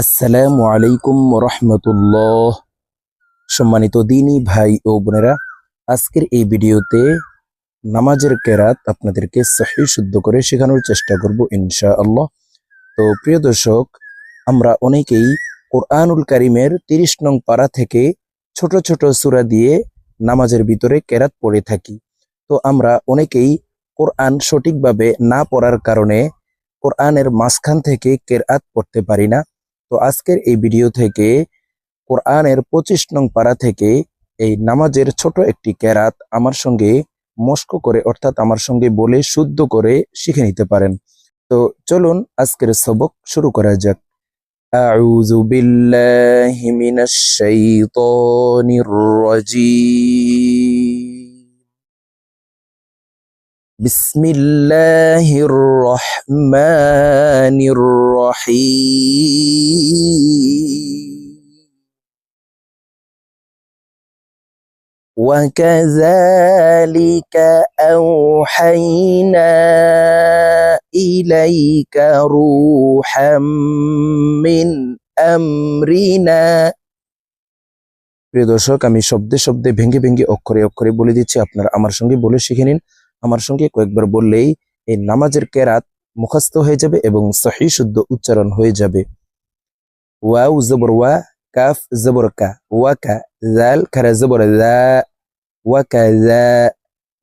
আসসালামু আলাইকুম রহমতুল্লাহ। সম্মানিত দিনী ভাই ও বোনেরা, আজকের এই ভিডিওতে নামাজের কেরাত আপনাদেরকে সহি শুদ্ধ করে শেখানোর চেষ্টা করব ইনশা আল্লাহ তো প্রিয় দর্শক, আমরা অনেকেই কোরআনুল কারিমের তিরিশ নং পাড়া থেকে ছোট ছোট সূরা দিয়ে নামাজের ভিতরে কেরাত পড়ে থাকি। তো আমরা অনেকেই কোরআন সঠিকভাবে না পড়ার কারণে কোরআনের মাঝখান থেকে কেরাত পড়তে পারি না। তো আজকের এই ভিডিও থেকে কোরআনের পঁচিশ নং পারা থেকে এই নামাজের ছোট একটি কেরাত আমার সঙ্গে মস্ক করে অর্থাৎ আমার সঙ্গে বলে শুদ্ধ করে শিখে নিতে পারেন তো চলুন আজকের সবক শুরু করা যাক أعوذ بالله من الشيطان الرجيم بسم الله الرحمن الرحيم وكذلك أوحينا إليك روحا من أمرنا প্রিয় দর্শক আমি শব্দে শব্দে ভেঙে ভেঙে অক্ষরে অক্ষরে বলে দিচ্ছি আপনারা আমার সঙ্গে বলে শিখে নিন আমার সঙ্গে কয়েকবার বললেই এই নামাজের কেরাত মুখস্থ হয়ে যাবে এবং সহি শুদ্ধ উচ্চারণ হয়ে যাবে। ওয়াউ জবর ওয়া, কাফ জবর কা, ওয়া কা জাল খারা জবর ওয়া কা জা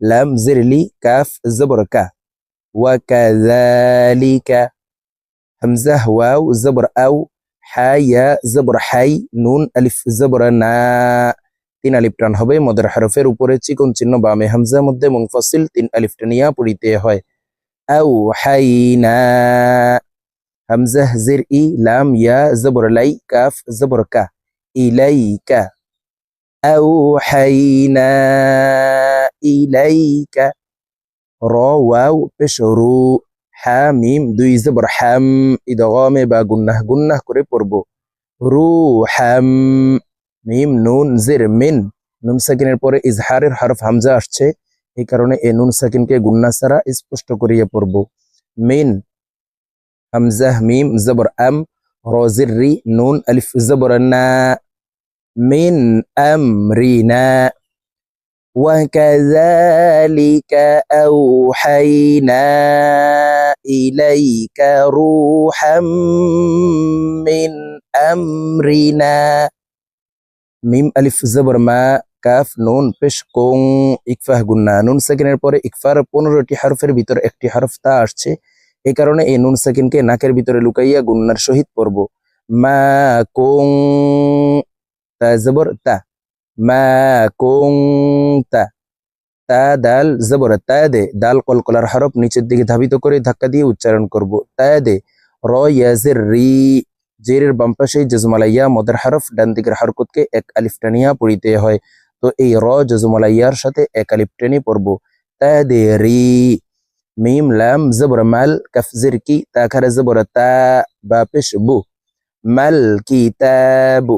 লাম জিরলি কাফ জবর কা, ওয়া কা জালিকা হামজা ওয়াউ জবর আউ হায়া জবর হাই, নুন, আলিফ জবর না। তিন আলিফ টান হবে, মদের হরফের উপরে চিকন চিহ্ন বামে হামজার মধ্যে মুনফসিল তিন আলিফ টানিয়া পড়িতে হয়। ইয়া জবর জবর কা ইলাইকা। হাইনা ইলাইকা র রু বা গুন্নাহ গুন্নাহ করে পড়ব। রু হাম মিম নুন জির মিন নুন সাকিনের পরে ইজহারের হরফ হামজা আসছে এই কারণে এই নুন সাকিনকে গুন্না ছাড়া স্পষ্ট করিয়ে পড়ব মিন হামজাহ মিম জবর আম রজির রি নুন আলিফ জবর না মিন আমরিনা وكذلك أوحينا إليك روحا من أمرنا মিম, আলিফ, জবর, মা, কাফ, নুন, পেশ, কোং, ইকফাহ গুন্না নুন সেকেন্ডের পরে ইকফার পনেরোটি হরফের ভিতর একটি হরফ তা আসছে। এই কারণে এই নুন সেকেন্ডকে নাকের ভিতরে লুকাইয়া গুন্নার সহিত পড়ব। মা, কোং, তা, জবর, তা। মা, কোং, তা। তা, দাল, জবর, তা, দে। দাল, কলকলার হরফ নিচের দিকে ধাবিত করে ধাক্কা দিয়ে উচ্চারণ করব। তা, দে। রি। জেরের বাম পাশে জজমালাইয়া, মদের হরফ, ডান দিকের হরকতকে এক আলিফ টানিয়া পড়িতে হয়। তো এই র জজমালাইয়ার সাথে এক আলিফ টেনে দে রি মিম, লাম, জবর, মাল, কাফ, জির, কি, তা, খারা, জবর, তা, বা, পেশ, বু। মাল কিতাবু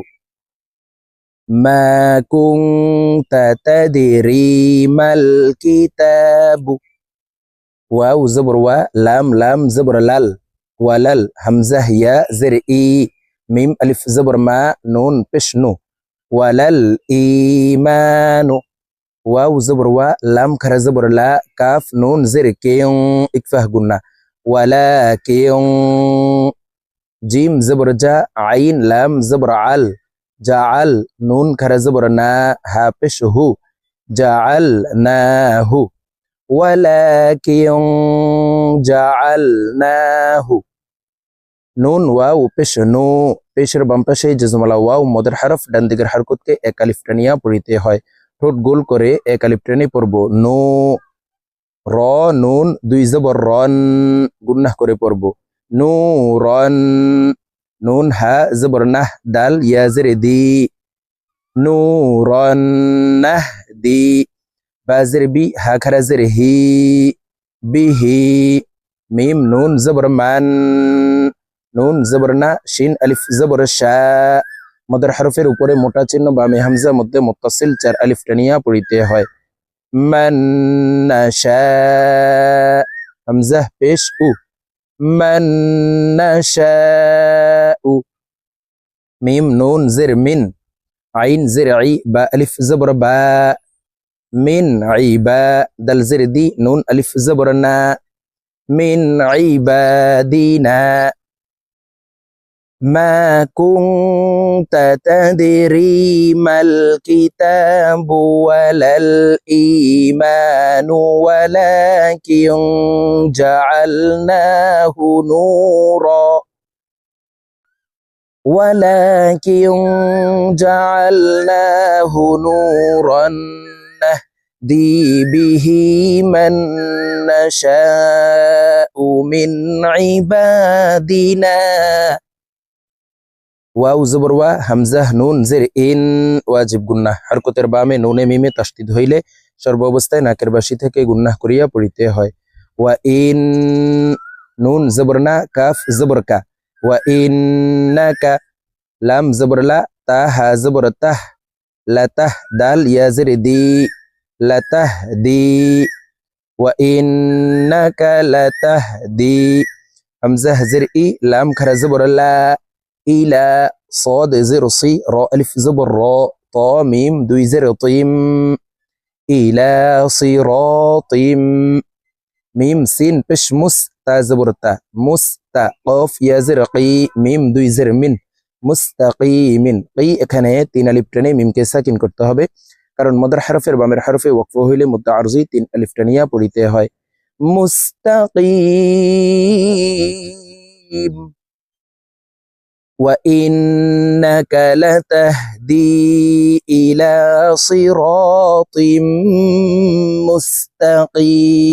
মা কুনতা তাদরি, মাল কিতাবু ওয়াও, জবর, ওয়া, লাম লাম, জবর, লাল। ولل همزة يا زر إي. ميم ألف زبر ما نون بش نو. ولل إيمان واو زبر وا لام كر زبر لا كاف نون زر كيون. إكفه قلنا. ولا كيون. جيم زبر جا عين لام زبر عل. جعل نون كر زبر نا هابش هو. جعلناه ولكن جعلناه নুন ওয়াও পেশ নু পেশের বাম পাশে জজমালা ওয়াও মদের হরফ ডান দিকের হরকতকে এক আলিফ টানিয়া পড়িতে হয় ঠোঁট গোল করে এক আলিফ টেনে পড়ব নো র নুন দুই জবর রন গুন্নাহ করে পড়ব নু রন নুন হা জবর নাহ দাল ইয়াজের দি নু রন নাহ দি বাজের বি হা খারাজের হি বিহি মিম নুন জবর মান নুন জবর না শিন আলিফ জবর শা মদের হরফের উপরে মোটা চিহ্ন বামে হামজা মধ্যে মুত্তাসিল চার আলিফ টানিয়া পড়িতে হয়। মান নাশা হামজা, পেশ, উ। মান নাশাউ মিম নুন জের মিন আইন জের আই বা আলিফ জবর বা من عباد دل زر دي نون ألف زبرنا. من عبادنا. ما كنت تدري ما الكتاب ولا الإيمان ولكن جعلناه نورا. ولكن جعلناه نورا. نهدي به من نشاء من عبادنا ওয়াও জবর ওয়া হামজাহ নুন জের ইন ওয়াজিব গুন্নাহ হরকতের বামে নুনে মিমে তাসদিদ হইলে সর্ব অবস্থায় নাকের বাসি থেকে গুন্নাহ করিয়া পড়িতে হয় ওয়া ইন নুন জবর না কাফ জবর কা ওয়া ইন্নাকা লাম জবর লা তা হা জবর তাহ লাতাহ দাল ইয়া জের দি লাতাহ দি ওয়া ইন্নাকা লাতাহ দি হামজাহ জের ই লাম খারা জবর লা إلى صاد زر صي را ألف زبر را طا ميم دوي زر طيم إلى صراط ميم سين بش مس تا زبر تا مست قاف يا زرقي ميم দুই জের মিন মুস্তাকিমিন এই এখানে তিন আলিফ টেনে মিমকে সাকিন করতে হবে কারণ মদার হরফের বামের হরফে ওয়াকফ হইলে মুদ্দা আরজি তিন আলিফ টেনিয়া পড়িতে হয় মুস্তাকিম وإنك لتهدي إلى صراط مستقيم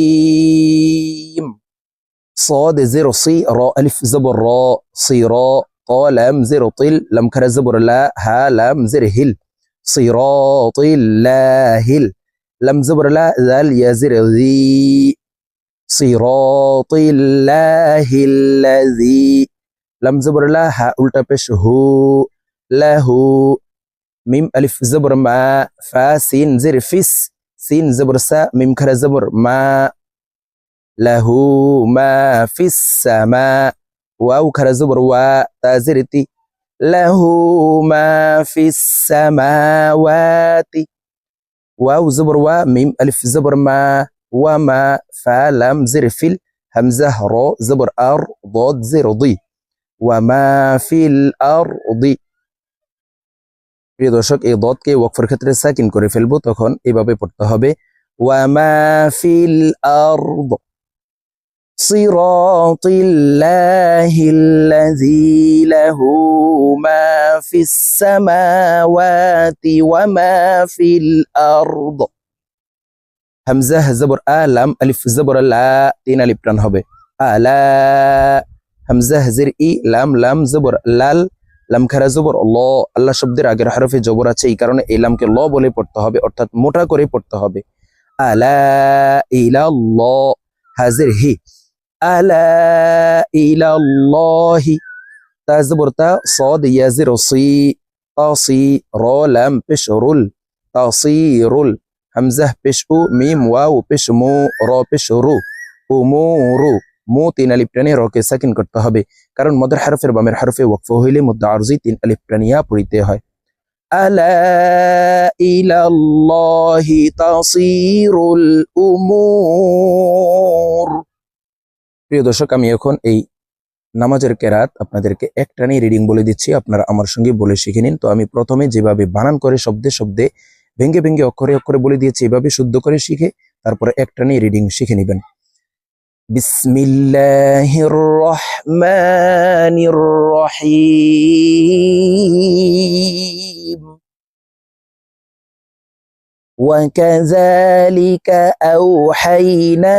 صاد زر صي را ألف زبر را صيرا طا لام زر طل لم كر زبر لا ها لام زر هل صراط الله لم زبر لا ذل يزر ذي. صراط الله الذي. لم زبر لا ها الٹا هو. له. ميم ألف زبر ما فا سين زر فس سين زبر سا ميم كر زبر ما. له ما في السماء. واو كر زبر وا تازرتي জির তি লাহু মা ফিস সামাওয়াতি ওয়াও জবর ওয়া মিম আলিফ জবর মা ওয়া মা ফা লাম জির ফিল হামজা র জবর আর ضاد জির ضي ওয়ামা ফিল আরদি প্রিয় দর্শক এই দতকে ওয়াকফের ক্ষেত্রে সাকিন করে ফেলবো তখন এভাবে পড়তে হবে ওয়ামা ফিল আরদ صراط الله الذي له ما في السماوات وما في الأرض হামজা জবর আলাম আলিফ জবর লা তিন আলিফ টান হবে আলা হামজা হাজির ই লাম লাম জবর লাল লাম খারা জবর ল আল্লাহ শব্দের আগের হরফে জবর আছে এই কারণে এই লামকে ল বলে পড়তে হবে অর্থাৎ মোটা করে পড়তে হবে আলা ইলা ল হাজির হি আলা ইলা লহি তা জবর তা صاد ইয়াজির সি তাসি র লাম পেশ রুল তাসিরুল হামজা পেশ উ মিম ওয়াও পেশ মু র পেশ রু উমুরু মু তিন আলিফ টেনে রকে সাকিন করতে হবে কারণ মদের হরফের বামের হরফে ওয়াকফ হইলে মুদ্দা আরজি তিন আলিফ টেনিয়া পড়িতে হয় আলা ইলাল্লাহি তাসিরুল উমুর প্রিয় দর্শক, আমি এখন এই নামাজের কেরাত আপনাদেরকে একটানি রিডিং বলে দিচ্ছি। আপনারা আমার সঙ্গে বলে শিখে নিন। তো আমি প্রথমে যেভাবে বানান করে শব্দে শব্দে, ভেঙ্গে ভেঙ্গে, অক্ষরে অক্ষরে বলে দিয়েছি, এভাবে শুদ্ধ করে শিখে তারপরে একটানি রিডিং শিখে নেবেন। বিসমিল্লাহির রহমানির রহিম। وكذلك أوحينا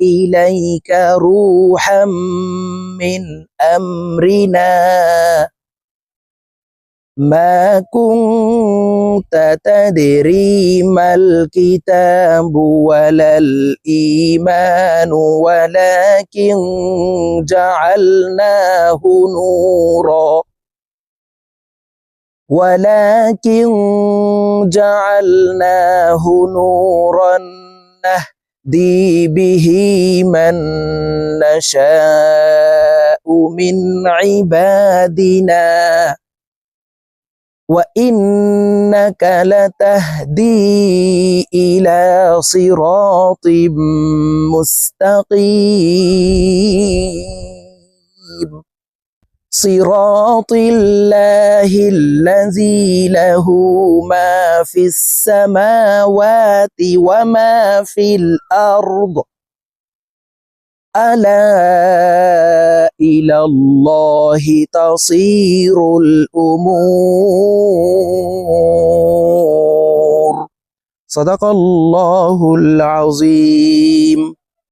إليك روحا من أمرنا. ما كنت تدري ما الكتاب ولا الإيمان ولكن جعلناه نورا. ولكن جعلناه نورا نهدي به من نشاء من عبادنا. وإنك لتهدي إلى صراط مستقيم. صراط الله الذي له ما في السماوات وما في الأرض. ألا إلى الله تصير الأمور. صدق الله العظيم.